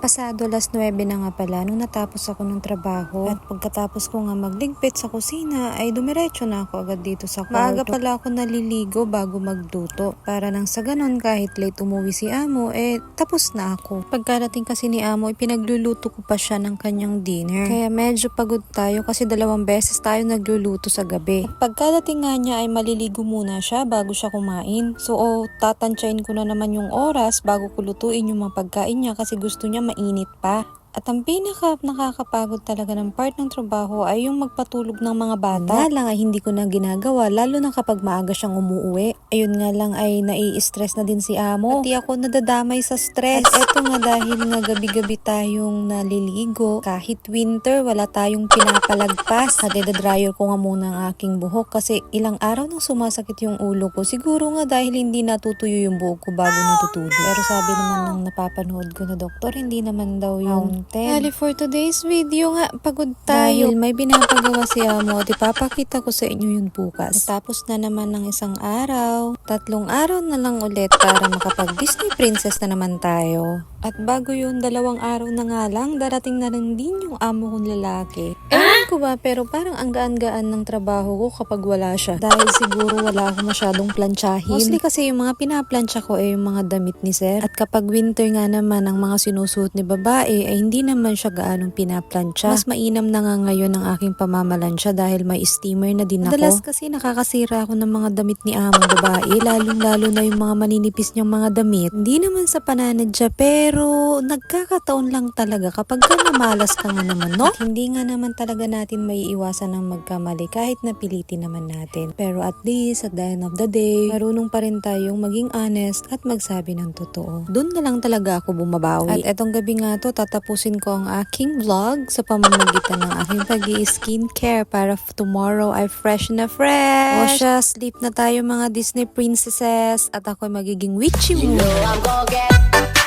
Pasado alas 9 na nga pala nung natapos ako ng trabaho. At pagkatapos ko nga magligpit sa kusina ay dumiretso na ako agad dito sa kwarto. Maaga pala ako naliligo bago magluto. Para nang sa ganon kahit late umuwi si amo eh tapos na ako. Pagkarating kasi ni amo ipinagluluto ko pa siya ng kanyang dinner. Kaya medyo pagod tayo kasi dalawang beses tayo nagluluto sa gabi. At pagkadating nga niya ay maliligo muna siya bago siya kumain. So oh, tatansyain ko na naman yung oras bago ko lutuin yung mga pagkain niya kasi gusto niya mainit pa. At ang pinaka nakakapagod talaga ng part ng trabaho ay yung magpatulog ng mga bata. Nga lang ay hindi ko na ginagawa lalo na kapag maaga siyang umuwi. Ayun nga lang ay nai-stress na din si amo. Pati ako nadadamay sa stress. At eto nga dahil nga gabi-gabi tayong naliligo. Kahit winter wala tayong pinapalagpas. At dryer ko nga muna ang aking buhok kasi ilang araw nang sumasakit yung ulo ko. Siguro nga dahil hindi natutuyo yung buhok ko bago natutulog. Pero sabi naman ng napapanood ko na doktor, hindi naman daw yung Bali for today's video nga, pagod tayo. Dahil may binapagawa si Amo, di papakita ko sa inyo yun bukas. Natapos na naman ng isang araw. Tatlong araw na lang ulit para makapag Disney Princess na naman tayo. At bago yun, dalawang araw na nga lang, darating na rin din yung amo kong lalaki. Ewan ko ba, pero parang ang gaan-gaan ng trabaho ko kapag wala siya. Dahil siguro wala ako masyadong planchahin. Mostly kasi yung mga pinaplansya ko ay yung mga damit ni sir. At kapag winter nga naman, ang mga sinusuot ni babae ay hindi naman siya gaanong pinaplansya. Mas mainam na nga ngayon ang aking pamamalansya dahil may steamer na din ako. Madalas kasi nakakasira ako ng mga damit ni among babae, lalong-lalo na yung mga maninipis niyang mga damit. Hindi naman sa pananadya, pero nagkakataon lang talaga kapag ka namalas ka nga naman, no? At hindi nga naman talaga natin may iwasan ng magkamali kahit napilitin naman natin. Pero at least, at the end of the day, marunong pa rin tayong maging honest at magsabi ng totoo. Doon na lang talaga ako bumabawi. At etong gabi nga to, tatapusin ko ang aking vlog sa pamamagitan ng aking pag skincare para tomorrow ay fresh na fresh. O siya, sleep na tayo mga Disney princesses at ako ay magiging witchy moon. I'm gonna get